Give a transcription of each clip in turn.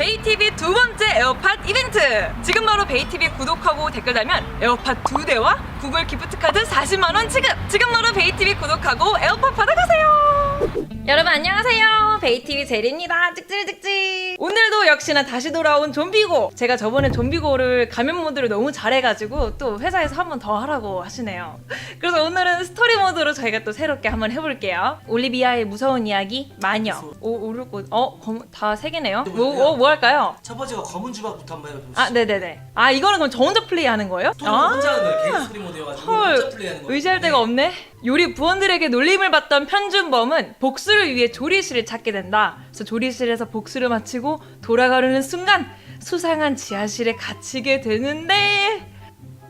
베이티비 두 번째 에어팟 이벤트! 지금 바로 베이티비 구독하고 댓글 달면 에어팟 두 대와 구글 기프트카드 40만원 지급! 지금 바로 베이티비 구독하고 에어팟 받아가세요! 여러분 안녕하세요. 베이티비 제리입니다. 찍찍찍찍. 오늘도 역시나 다시 돌아온 좀비고. 제가 저번에 좀비고를 가면 모드를 너무 잘해가지고 또 회사에서 한 번 더 하라고 하시네요. 그래서 오늘은 스토리 모드로 저희가 또 새롭게 한번 해볼게요. 올리비아의 무서운 이야기 마녀. 오 오르고 어다 세 개네요. 뭐뭐 뭐 할까요? 첫 번째가 검은 주박부터 한번 해봅시다. 아 네네네. 아 이거는 그럼 저 혼자 플레이하는 거예요? 톤을 혼자 하는 거예요. 개인 스토리 모드여가지고 혼자 헐 플레이하는 거. 의지할 데가 없네 요리 부원들에게 놀림을 받던 편준범은 복수를 위해 조리실을 찾게 된다 그래서 조리실에서 복수를 마치고 돌아가려는 순간 수상한 지하실에 갇히게 되는데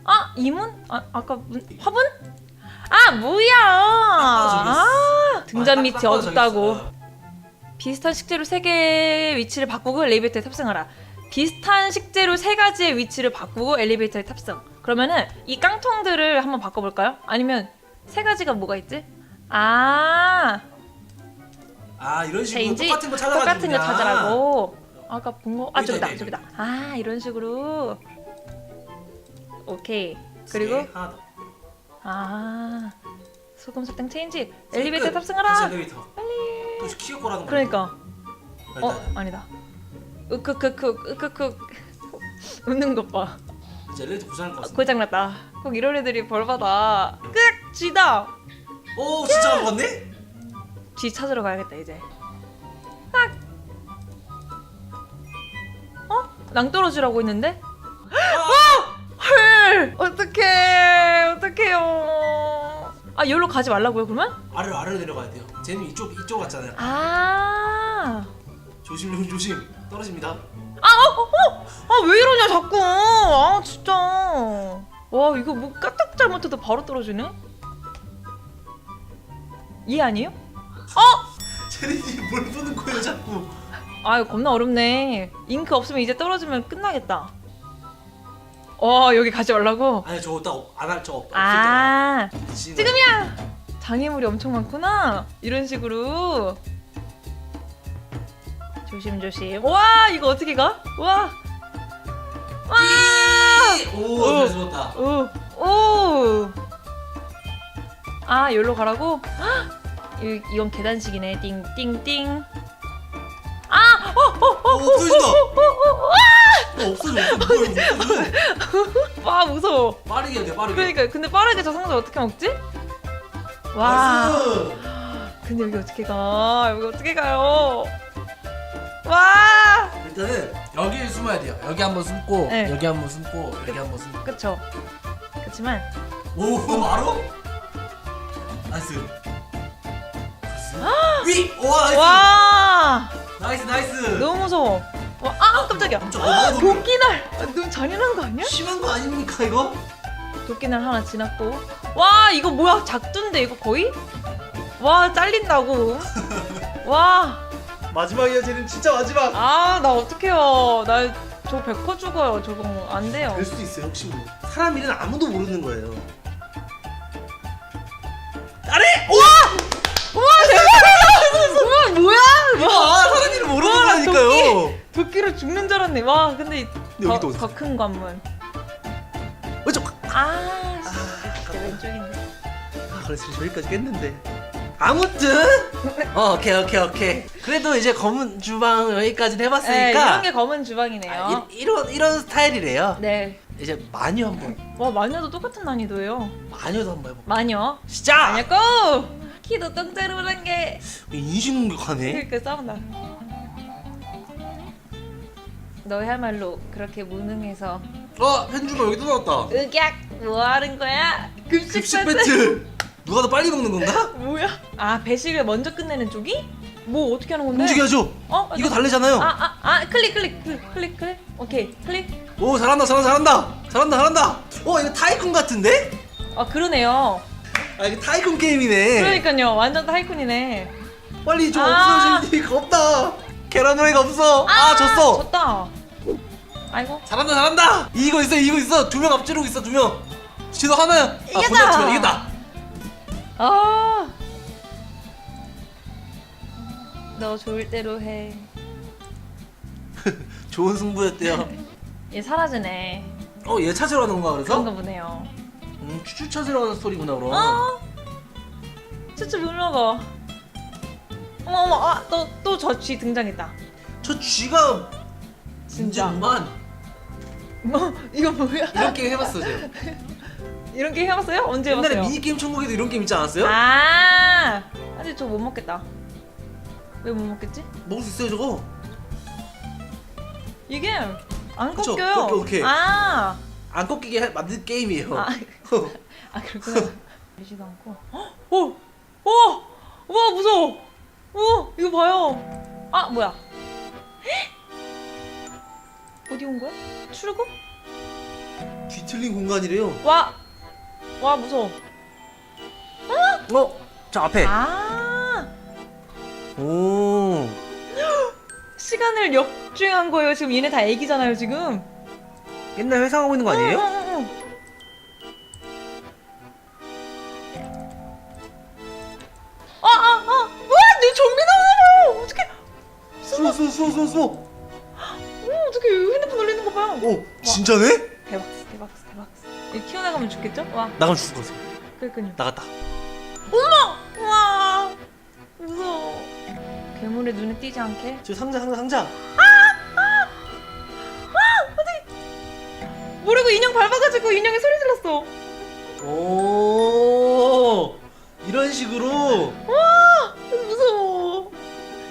아 이문? 아 아까 문 화분? 아 뭐야 아 등잔 밑이 어둡다고 비슷한 식재료 3개의 위치를 바꾸고 엘리베이터에 탑승하라. 비슷한 식재료 3가지의 위치를 바꾸고 엘리베이터에 탑승. 그러면은 이 깡통들을 한번 바꿔볼까요? 아니면 세 가지가 뭐가 있지? 아, 아 이런 식으로 체인지 똑같은 거 찾아가지고 똑같은 거 그냥. 찾으라고. 아까 본 거? 아 여기다, 저기다 여기다, 저기다. 아 이런 식으로. 오케이. 그리고 네, 하나 더. 아 소금 설탕 체인지 엘리베이터 끝. 다시 탑승하라. 엘리베이터. 빨리. 또 키워보라는 거. 그러니까. 어 아니다. 으크크크 으크크 웃는 것 봐. 이제 엘리베이터 고장날 것. 고장났다. 꼭 이런 애들이 벌 받아. 끝 쥐다. 오 진짜 먹었네? 쥐 찾으러 가야겠다 이제. 아. 어? 낭떠러지라고 했는데? 어! 헐! 어떡해! 어떡해요? 아 여기로 가지 말라고요 그러면? 아래로 아래로 내려가야 돼요. 쟤는 이쪽 이쪽 갔잖아요. 아. 조심 조심 조심 떨어집니다. 아, 어, 어, 아, 왜 이러냐, 자꾸. 아, 진짜. 와, 이거 뭐 까딱 잘못해도 바로 떨어지네? 이해 아니에요? 쟤는 뭘 보는 거예요 자꾸? 아, 이거 겁나 어렵네. 잉크 없으면 이제 떨어지면 끝나겠다. 와, 여기 가지 말라고? 아니 저거 딱안할저 없을 때가. 아, 지금 지금이야! 장애물이 엄청 많구나. 이런 식으로. 조심조심. 와, 이거 어떻게 가? 와! 와! 오잘 죽었다. 오, 오. 아, 여기로 가라고? 헉! 이, 이건 계단식이네. 띵띵띵. 아, 어, 어, 어, 오 없어진다. 어, 어, 어, 없어져 없어져. 뭐야 이거 없어져. 어. 와, 무서워. 빠르게 해야 돼 빠르게. 그러니까, 근데 빠르게 저 상자 어떻게 먹지? 와, 나이스. 근데 여기 어떻게 가? 여기 어떻게 가요? 와, 일단은 여기 숨어야 돼요. 여기 한번 숨고 네. 여기 한번 숨고 여기 한번 숨고. 그쵸. 그렇지만 오 바로? 위! 와 나이스. 와, 나이스 나이스. 너무 무서워. 와, 아, 깜짝이야. 깜짝- 아, 어, 너무- 도끼날. 아, 너무 잔인한 거 아니야? 심한 거 아닙니까 이거? 도끼날 하나 지났고 와 이거 뭐야 작두인데 이거 거의? 와 잘린다고 와 마지막이야 쟤는 진짜 마지막. 아 나 어떡해요 나저100% 죽어요 저거 안 돼요 될 수도 있어요 혹시 뭐. 사람 일은 아무도 모르는 거예요. 거니까요. 도끼로 죽는 줄 알았네 와 근데 근데 여기도 어디- 더큰 관문 왼쪽. 아 진짜 왼쪽인데 아 그래서 저기까지 깼는데. 아무튼 어, 오케이 오케이 오케이. 그래도 이제 검은 주방 여기까지 네 해봤으니까 이런 게 검은 주방이네요 아, 이, 이런 이런 스타일이래요. 네와 이제 마녀 한번 마녀도 똑같은 난이도예요 마녀도 한번 해볼까? 마녀 시작. 마녀 고 키도 똥자루란 게 인신공격하네. 그러니까 싸운다. 너야말로 그렇게 무능해서 어 현주가 여기 또 나왔다. 으악 뭐 하는 거야? 급식, 급식 배틀. 누가 더 빨리 먹는 건가? 뭐야? 아 배식을 먼저 끝내는 쪽이? 뭐 어떻게 하는 건데? 움직여줘. 어? 이거 나- 달래잖아요. 아, 아, 아, 클릭, 클릭, 클릭, 클릭, 클릭. 오케이, 클릭. 오 잘한다 잘한다 잘한다 잘한다 잘한다. 어 이거 타이쿤 같은데? 아, 그러네요. 아 이거 타이쿤 게임이네. 그러니까요. 완전 타이쿤이네. 빨리 좀 아. 없어질 리가 없다. 계란 후라이가 없어. 아, 졌어. 졌다. 아이고. 잘한다 잘한다. 이거 있어 이거 있어 두 명 앞지르고 있어 두 명. 지도 하나야. 아 이겼다. 건너치면 이겼다. 아. 너 좋을 대로 해. 좋은 승부였대요. 얘 사라지네. 어, 얘 찾으러 가는 건가 그래서? 그런가 보네요. 음, 추추 찾으러 가는 스토리구나 그럼. 어? 진짜 놀라가. 어머 어머 아 또또 저 쥐 등장했다. 저 쥐가 진짜. 문제구만. 뭐 이거 뭐야? 이런 게임 해봤어 제가. 이런 게 해봤어요? 언제 옛날에 해봤어요? 미니 게임 천국에도 이런 게임 있지 않았어요? 아, 아직 저못 먹겠다. 왜 못 먹겠지? 먹을 수 있어요 저거. 이게 안 그쵸? 꺾여요. 꺾여, 오케이. 아, 안 꺾이게 해- 만든 게임이에요. 아, 아 그렇구나. 되지도 않고. 헉, 오, 오, 와 무서워. 오, 이거 봐요. 아 뭐야? 헉! 어디 온 거야? 출구? 뒤틀린 공간이래요. 와, 와 무서워. 어? 저 앞에. 아, 오. 시간을 역주행한 거예요. 지금 얘네 다 애기잖아요 지금. 옛날 회상하고 있는 거 아니에요? 거 봐요. 오 진짜네? 대박, 대박, 대박. 이거 키워나가면 죽겠죠? 와, 나가면 죽을 거지. 그니까요. 나갔다. 어머! 와, 무서워. 괴물의 눈에 띄지 않게. 저 상자 상자 상자. 모르고 인형 밟아가지고 인형이 소리 질렀어. 오. 이런 식으로 무서워.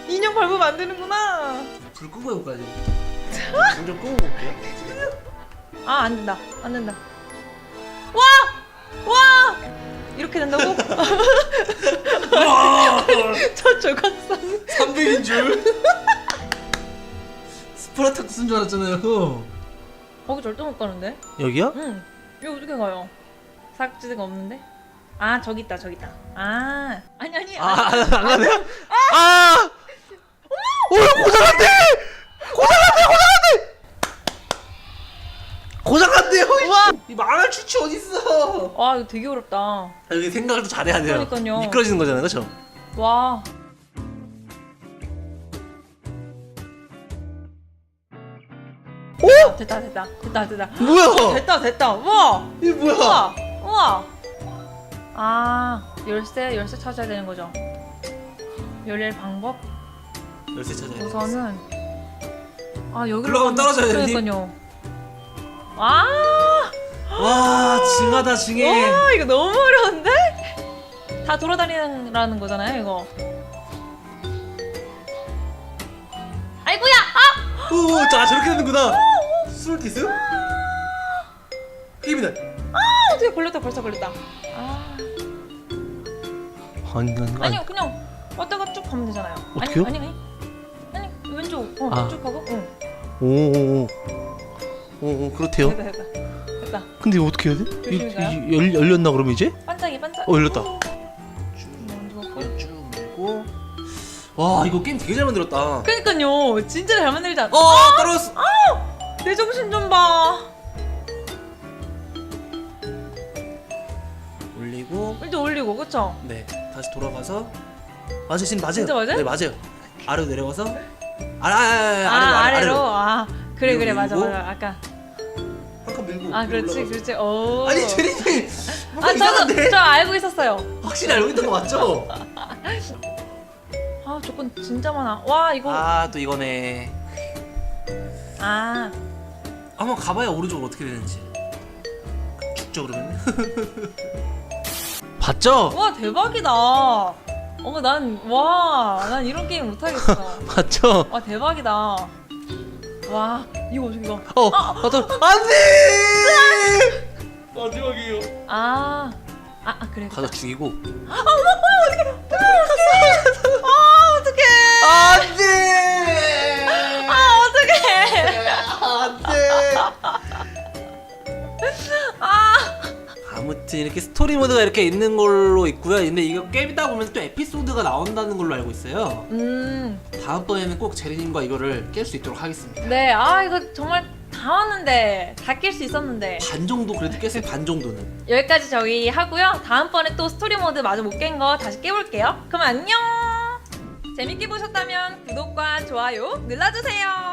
인형 밟으면 안 되는구나. 불 끄고 해볼까지. 불좀 끄고 볼게요. 아, 안 된다. 안 된다. 와! 와! 이렇게 된다고? 와. 저 조각상. 300인 줄. 스프라타쿠 쓴줄 알았잖아요. 거기 절대 못 가는데? 여기요? 응. 이거 어떻게 가요? 사각지대가 없는데? 아, 저기 있다, 저기 있다. 아, 아니, 아니. 아, 안 가네요? 아! 오, 고장났대! 고장났대, 이 망할 추치 어딨어? 와, 이거 되게 어렵다. 여기 생각을 좀 잘해야 돼요. 그러니까요. 미끄러지는 거잖아요, 그쵸? 와. 오! 됐다, 됐다, 됐다, 됐다. 뭐야? 됐다, 됐다. 우와! 이게 뭐야? 우와! 우와! 아, 열쇠, 열쇠 찾아야 되는 거죠. 열릴 방법? 열쇠 찾아야 돼. 우선은 아 여기로 올라가면 떨어져야 되니? 그러니까요. 아, 와, 징하다, 징해. 와 이거 너무 어려운데? 다 돌아다니라는 거잖아요 이거. 아이고야! 아! 오, 자, 저렇게 되는구나. 스몰티스? 게임이다. 아 어떻게 걸렸다 벌써 걸렸다. 아 아니, 아니, 아니요 그냥 왔다가 쭉 가면 되잖아요. 어떡해요? 아니 아니 아니 아니 왼쪽 어, 아. 쭉 가고 응 오, 오, 오, 오, 그렇대요. 됐다 됐다 됐다 근데 이거 어떻게 해야 돼? 조심히 이- 가요. 이- 열, 열렸나 그러면 이제? 반짝이 반짝. 어, 열렸다. 쭉 밀고 와 이거 게임 되게 잘 만들었다 그니까요 진짜 잘 만들지 않아? 어 떨어졌어 내 정신 좀 봐. 올리고 일단 올리고 그쵸? 네 다시 돌아가서 맞아요 지금 맞아요 진짜 맞아요? 네 맞아요 아래로 내려가서 아, 아, 아, 아, 아, 아래로 아래로, 아래로 아 그래 그래 맞아. 맞아 아까 한 칸 밀고 아 그렇지 올라가서. 그렇지. 오. 아니 제리님 뭔가 아 이상한데? 저도 저 알고 있었어요. 확실히 알고 있는 거 맞죠? 아 조건 진짜 많아. 와 이거. 아또 이거네. 아. 한번 가봐야 오른쪽으로 어떻게 되는지. 죽죠 그러면? 봤죠? 와 대박이다. 어머 난와난 이런 게임 못하겠어. 봤죠? 와 대박이다 와 이거 어떻게 가 어, 나도 안돼 마지막이에요. 아, 아, 아 그래. 가서 죽이고 아무튼 이렇게 스토리 모드가 이렇게 있는 걸로 있고요 근데 이거 게임이다 보면 또 에피소드가 나온다는 걸로 알고 있어요 음. 다음번에는 꼭 제리님과 이거를 깰 수 있도록 하겠습니다 네. 아 이거 정말 다 왔는데 다 낄 수 있었는데 반 정도 그래도 깼어요 반 정도는 여기까지 저희 하고요. 다음번에 또 스토리 모드 마저 못 깬 거 다시 깨볼게요. 그럼 안녕. 재밌게 보셨다면 구독과 좋아요 눌러주세요.